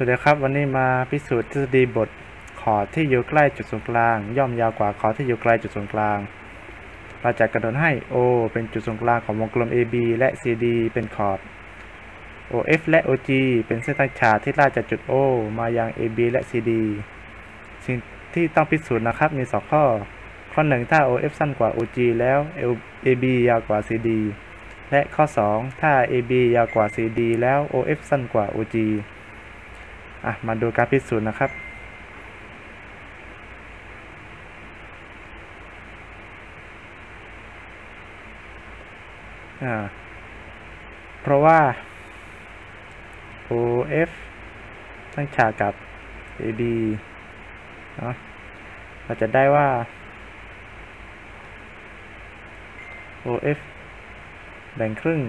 สวัสดีครับวันนี้มาพิสูจน์ทฤษฎีบทขอดที่อยู่ใกล้จุดศูนย์กลาง ย่อมยาวกว่าขอดที่อยู่ไกลจุดศูนย์กลางเราจะกำหนดให้ O เป็นจุดศูนย์กลางของวงกลม AB และ CD เป็นขอด OF และ OG เป็นเส้นทางฉากที่ลากจากจุด O มายัง AB และ CD สิ่งที่ต้องพิสูจน์นะครับมี 2 ข้อ ข้อ 1 ถ้า OF สั้นกว่า OG แล้ว AB ยาวกว่า CD และข้อ 2 ถ้า AB ยาวกว่า CD แล้ว OF สั้นกว่า OG อะมาดูการพิสูจน์นะครับ อ่า เพราะว่า OF ตั้งฉากกับ AB เนาะเราจะได้ว่า OF แบ่งครึ่ง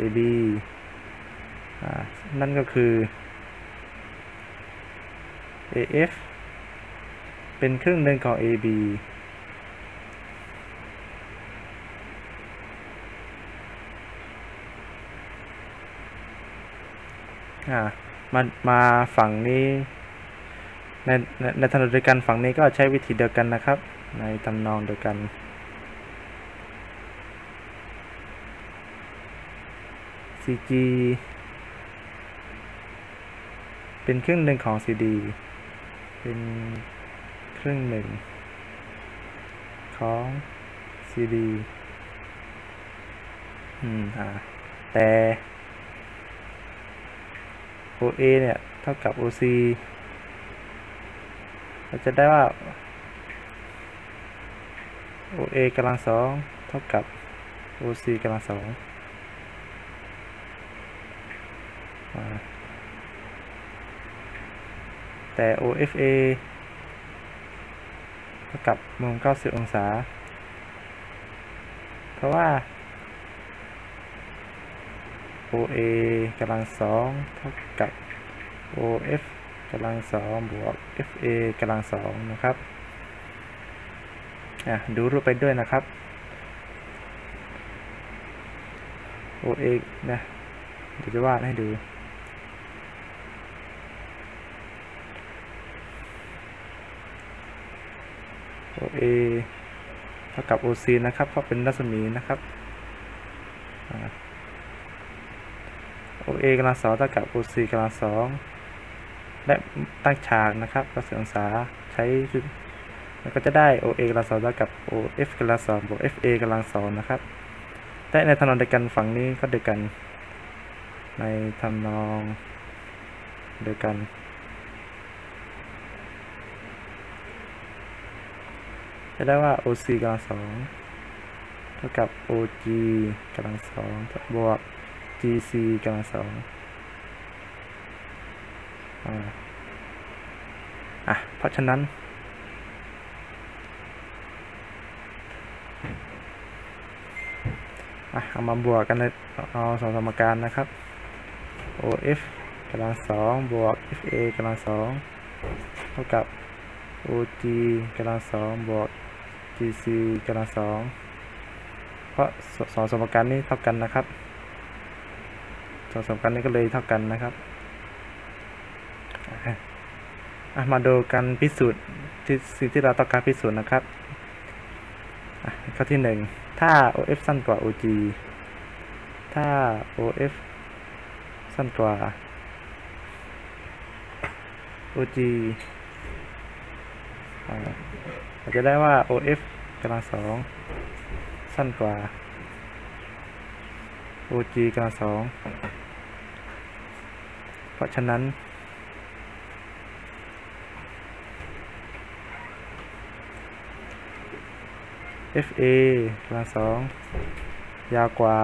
AB นั่นก็คือ AF เป็นครึ่งหนึ่งของ AB อ่ามา มาฝั่งนี้ในในในถนนเดียวกันฝั่งนี้ก็ใช้วิธีเดียวกันนะครับ ในตำนองเดียวกัน CG เป็นครึ่งหนึ่งของ CD เป็นครึ่งหนึ่งของ CD อืมอ่าแต่ OA เนี่ย เท่ากับ OC เราจะได้ว่า OA กำลังสองเท่ากับ OC กำลังสองอ่า แต่ OFA เท่ากับมุม 90 องศา เพราะว่า OA กำลังสองเท่ากับ OF กำลังสองบวก FA กำลังสองนะครับอะดูรูปไปด้วยนะครับ OA นะ เดี๋ยวจะวาดให้ดู OA เท่ากับ OC นะครับเพราะเป็นรัศมีนะครับอ่า OA กำลังสองเท่ากับ OC กำลังสองและตั้งฉากนะครับก็เสียองศาใช้แล้วก็จะได้ OA กำลังสองเท่ากับ OF กำลังสองบวก FA กำลังสองนะครับและในทำนองเดียวกันฝั่งนี้ก็เดียวกัน ในทำนองเดียวกัน จะได้ว่า OC กำลังสองเท่ากับ OG กำลังสองบวก GC กำลังสองอะ เพราะฉะนั้น อะ เอามาบวกกันเลยเอาสองสมการนะครับ OF กำลังสองบวก FA กำลังสองเท่ากับ OG กำลังสองบวก GC กำลังสองเพราะสองสมการนี้เท่ากันนะครับสองสมการนี้ก็เลยเท่ากันนะครับมาดูกันพิสูจน์ที่สิ่งที่เราต้องการพิสูจน์นะครับข้อที่หนึ่งถ้า OF สั้นกว่า OG ถ้า OF สั้นกว่า OG อาเราจะได้ว่า OF กำลังสองสั้นกว่า OG กำลังสองเพราะฉะนั้น FA กำลังสองยาวกว่า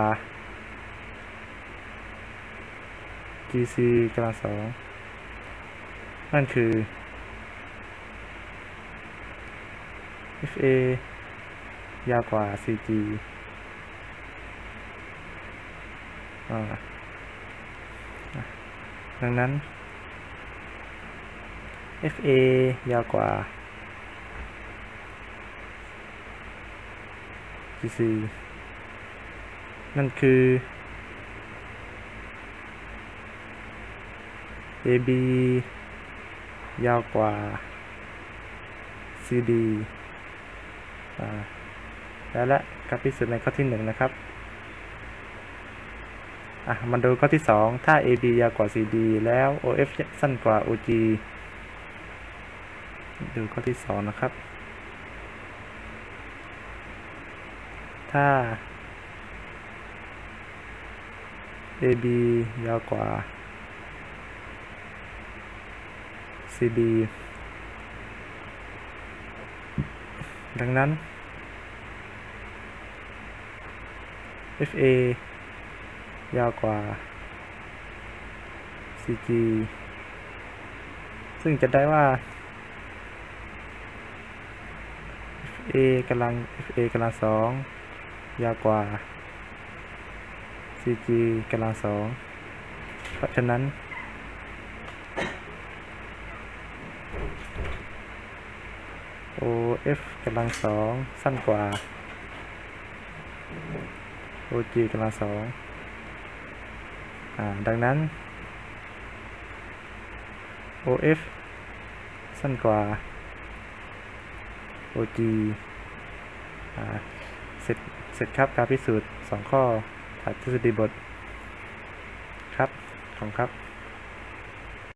GC กำลังสองนั่นคือ FA ยาวกว่า CG อ่าอะดังนั้น FA ยาวกว่า GC นั่นคือ AB ยาวกว่า CD แล้วและการพิสูจน์ในข้อที่หนึ่งนะครับอะมาดูข้อที่สองถ้า AB ยาวกว่า CD แล้ว OF สั้นกว่า OG ดูข้อที่สองนะครับ ถ้า AB ยาวกว่า CD ดังนั้น FA ยาวกว่า CG ซึ่งจะได้ว่า FA กำลัง FA กำลังสองยาวกว่า CG กำลังสองเพราะฉะนั้น OF กำลังสองสั้นกว่า OG กำลังสองอ่า ดังนั้น OF สั้นกว่า OG อ่า เสร็จ เสร็จครับการพิสูจน์สองข้อถัดทฤษฎีบท ครับ ของครับ